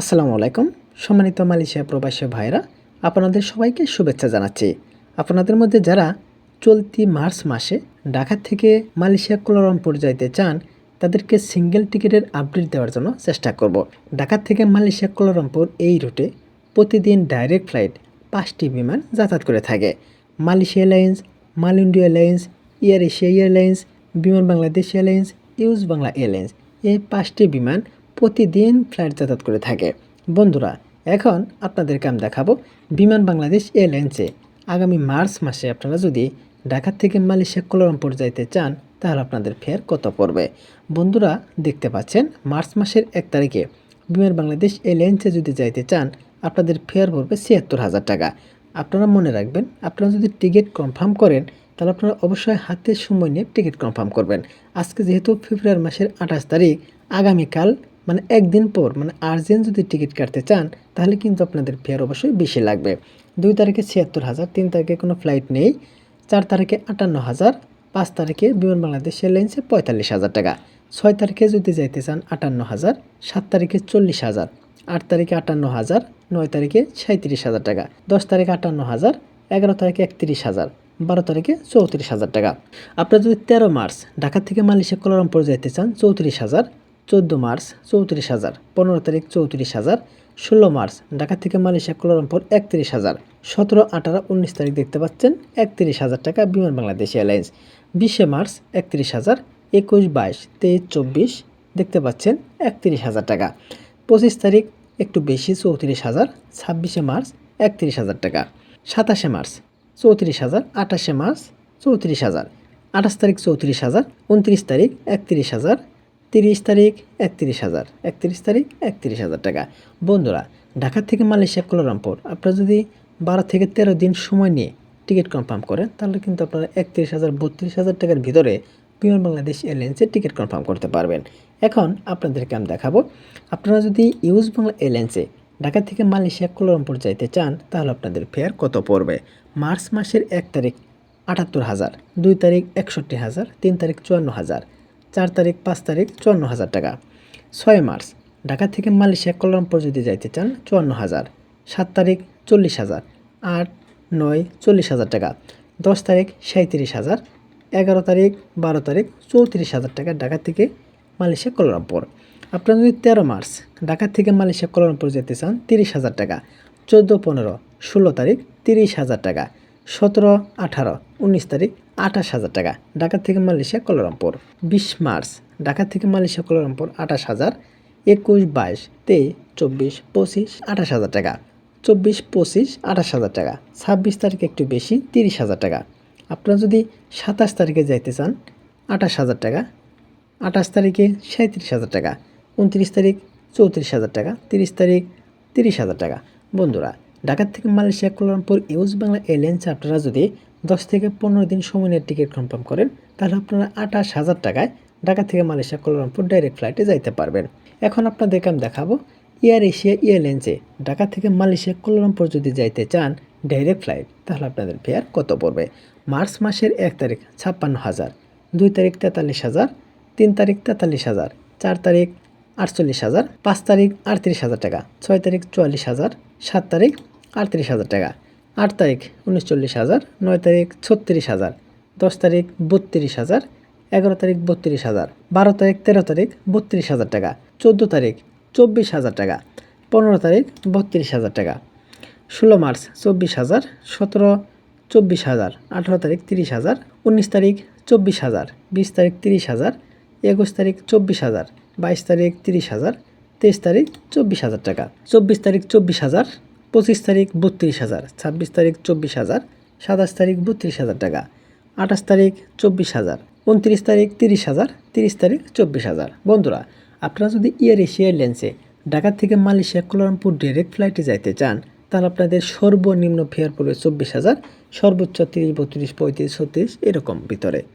আসসালামু আলাইকুম। সম্মানিত মালয়েশিয়া প্রবাসী ভাইরা আপনাদের সবাইকে শুভেচ্ছা জানাচ্ছি। আপনাদের মধ্যে যারা চলতি মার্চ মাসে ঢাকা থেকে মালয়েশিয়া কোলালামপুর যাইতে চান, তাদেরকে সিঙ্গেল টিকিটের আপডেট দেওয়ার জন্য চেষ্টা করব। ঢাকা থেকে মালয়েশিয়া কোলালামপুর এই রুটে প্রতিদিন ডাইরেক্ট ফ্লাইট পাঁচটি বিমান যাতায়াত করে থাকে। মালয়েশিয়া এয়ারলাইন্স, মাল India airlines, air Asia airlines, Biman Bangladesh airlines US Bangla airlines. এই পাঁচটি বিমান প্রতিদিন ফ্লাইট যাতায়াত করে থাকে। বন্ধুরা, এখন আপনাদেরকে আমি দেখাবো বিমান বাংলাদেশ এয়ারলাইন্সে। আগামী মার্চ মাসে আপনারা যদি ঢাকা থেকে মালয়েশিয়া কোলালামপুর যাইতে চান, তাহলে আপনাদের ফেয়ার কত পড়বে? বন্ধুরা, দেখতে পাচ্ছেন, মার্চ মাসের এক তারিখে বিমান বাংলাদেশ এয়ারলাইন্সে যদি যাইতে চান, আপনাদের ফেয়ার পড়বে ছিয়াত্তর হাজার টাকা। আপনারা মনে রাখবেন, আপনারা যদি টিকিট কনফার্ম করেন, তাহলে আপনারা অবশ্যই হাতে সময় নিয়ে টিকিট কনফার্ম করবেন। আজকে যেহেতু ফেব্রুয়ারি মাসের আঠাশ তারিখ, আগামীকাল মানে একদিন পর মানে আর্জেন্ট যদি টিকিট কাটতে চান, তাহলে কিন্তু আপনাদের ফেয়ার অবশ্যই বেশি লাগবে। দুই তারিখে ছিয়াত্তর হাজার, তিন তারিখে কোনো ফ্লাইট নেই, চার তারিখে আটান্ন হাজার, পাঁচ তারিখে বিমান বাংলাদেশ এয়ারলাইন্সে পঁয়তাল্লিশ হাজার টাকা, ছয় তারিখে যদি যাইতে চান আটান্ন হাজার, সাত তারিখে চল্লিশ হাজার, আট তারিখে আটান্ন হাজার, নয় তারিখে সাঁত্রিশ হাজার টাকা, দশ তারিখে আটান্ন হাজার, এগারো তারিখে একত্রিশ হাজার, বারো তারিখে চৌত্রিশ হাজার টাকা। আপনারা যদি তেরো মার্চ ঢাকা থেকে মালয়েশিয়া কোলালামপুর যাইতে চান চৌত্রিশ হাজার চোদ্দ মার্চ চৌত্রিশ হাজার, পনেরো তারিখ চৌত্রিশ হাজার, ষোলো মার্চ ঢাকা থেকে মালয়েশিয়া কোলালামপুর একত্রিশ হাজার, সতেরো, আঠারো, উনিশ তারিখ দেখতে পাচ্ছেন একত্রিশ হাজার টাকা বিমান বাংলাদেশ এয়ারলাইন্স। বিশে মার্চ একত্রিশ হাজার, একুশ, বাইশ, তেইশ, চব্বিশ দেখতে পাচ্ছেন একত্রিশ হাজার টাকা। পঁচিশ তারিখ একটু বেশি চৌত্রিশ হাজার, ছাব্বিশে মার্চ একত্রিশ হাজার টাকা। সাতাশে মার্চ চৌত্রিশ হাজার, আঠাশে মার্চ চৌত্রিশ হাজার। আঠাশ তারিখ চৌত্রিশ হাজার, উনত্রিশ তারিখ একত্রিশ হাজার তিরিশ তারিখ, একত্রিশ হাজার। একত্রিশ তারিখ, একত্রিশ হাজার টাকা। বন্ধুরা, ঢাকা থেকে মালয়েশিয়া, কোলারামপুর। আপনারা যদি বারো থেকে তেরো দিন সময় নিয়ে টিকিট কনফার্ম করেন, তাহলে কিন্তু আপনারা একত্রিশ হাজার, বত্রিশ হাজার টাকার ভিতরে বিমান বাংলাদেশ এয়ারলাইন্সের টিকিট কনফার্ম করতে পারবেন। এখন আপনাদেরকে আমি দেখাবো, আপনারা যদি ইউজ বাংলা এয়ারলাইন্সে ঢাকা থেকে মালয়েশিয়া, কোলারামপুর যাইতে চান, তাহলে আপনাদের ফেয়ার কত পড়বে? মার্চ মাসের এক তারিখ আটাত্তর হাজার, দুই তারিখ একষট্টি হাজার, তিন তারিখ চুয়ান্ন হাজার। চার তারিখ, পাঁচ তারিখ, চুয়ান্ন হাজার টাকা। ছয় মার্চ, ঢাকা থেকে মালয়েশিয়া কোলারামপুর যদি যাইতে চান, চুয়ান্ন হাজার। সাত তারিখ, চল্লিশ হাজার। আট, নয়, চল্লিশ হাজার টাকা। দশ তারিখ সাঁত্রিশ হাজার। এগারো তারিখ, বারো তারিখ, চৌত্রিশ হাজার টাকা ঢাকা থেকে মালয়েশিয়া কোলারামপুর আপনারা যদি তেরো মার্চ, ঢাকা থেকে মালয়েশিয়া কোলারামপুর যেতে চান, তিরিশ হাজার টাকা। চোদ্দ, পনেরো, ষোলো তারিখ, তিরিশ হাজার টাকা। সতেরো আঠারো, উনিশ তারিখ, আঠাশ হাজার টাকা। ঢাকা থেকে মালয়েশিয়া কোলারামপুর বিশ মার্চ, ঢাকা থেকে মালয়েশিয়া কোলারামপুর আঠাশ হাজার। একুশ বাইশ, তেইশ, চব্বিশ, পঁচিশ, আঠাশ হাজার টাকা। চব্বিশ, পঁচিশ, আঠাশ হাজার টাকা। ছাব্বিশ তারিখ একটু বেশি, তিরিশ হাজার টাকা। আপনারা যদি সাতাশ তারিখে যাইতে চান, আঠাশ হাজার টাকা। আঠাশ তারিখে সাঁত্রিশ হাজার টাকা। উনত্রিশ তারিখ চৌত্রিশ হাজার টাকা। তিরিশ তারিখ তিরিশ হাজার টাকা। বন্ধুরা ঢাকা থেকে Malaysia Kuala Lumpur US Bangla এয়ারলাইন্সে আপনারা যদি দশ থেকে পনেরো দিন সময় নিয়ে টিকিট কনফার্ম করেন, তাহলে আপনারা আঠাশ হাজার টাকায় ঢাকা থেকে মালয়েশিয়া কোলালামপুর ডাইরেক্ট ফ্লাইটে যাইতে পারবেন। এখন আপনাদেরকে আমি দেখাবো এয়ার এশিয়া এয়ারলাইন্সে ঢাকা থেকে মালয়েশিয়া কোলালামপুর যদি যাইতে চান ডাইরেক্ট ফ্লাইট, তাহলে আপনাদের ফেয়ার কত পড়বে? মার্চ মাসের এক তারিখ ছাপ্পান্ন হাজার, দুই তারিখ তেতাল্লিশ হাজার, তিন তারিখ তেতাল্লিশ হাজার, চার তারিখ আটচল্লিশ হাজার, পাঁচ তারিখ আটত্রিশ হাজার টাকা, ছয় তারিখ চুয়াল্লিশ হাজার, সাত তারিখ আটত্রিশ হাজার টাকা। আট তারিখ উনচল্লিশ হাজার, নয় তারিখ ছত্রিশ হাজার, দশ তারিখ বত্রিশ হাজার, এগারো তারিখ বত্রিশ হাজার, বারো তারিখ তেরো তারিখ বত্রিশ হাজার টাকা, চোদ্দ তারিখ চব্বিশ হাজার টাকা, পনেরো তারিখ বত্রিশ হাজার টাকা, ষোলো মার্চ চব্বিশ হাজার, সতেরো চব্বিশ হাজার, আঠেরো তারিখ তিরিশ হাজার, উনিশ তারিখ চব্বিশ হাজার, বিশ তারিখ তিরিশ হাজার, একুশ তারিখ চব্বিশ হাজার, বাইশ তারিখ তিরিশ হাজার, তেইশ তারিখ চব্বিশ হাজার টাকা, চব্বিশ তারিখ চব্বিশ হাজার পঁচিশ তারিখ বত্রিশ হাজার, ছাব্বিশ তারিখ চব্বিশ হাজার, সাতাশ তারিখ বত্রিশ হাজার টাকা, আঠাশ তারিখ চব্বিশ হাজার, উনত্রিশ তারিখ তিরিশ হাজার, তিরিশ তারিখ চব্বিশ হাজার। বন্ধুরা, আপনারা যদি এয়ার এশিয়া এয়ারলাইন্সে ঢাকা থেকে মালয়েশিয়া কোলারামপুর ডাইরেক্ট ফ্লাইটে যাইতে চান, তাহলে আপনাদের সর্বনিম্ন ফেয়ার পড়বে চব্বিশ হাজার, সর্বোচ্চ তিরিশ, বত্রিশ, পঁয়ত্রিশ, ছত্রিশ, এরকম ভিতরে।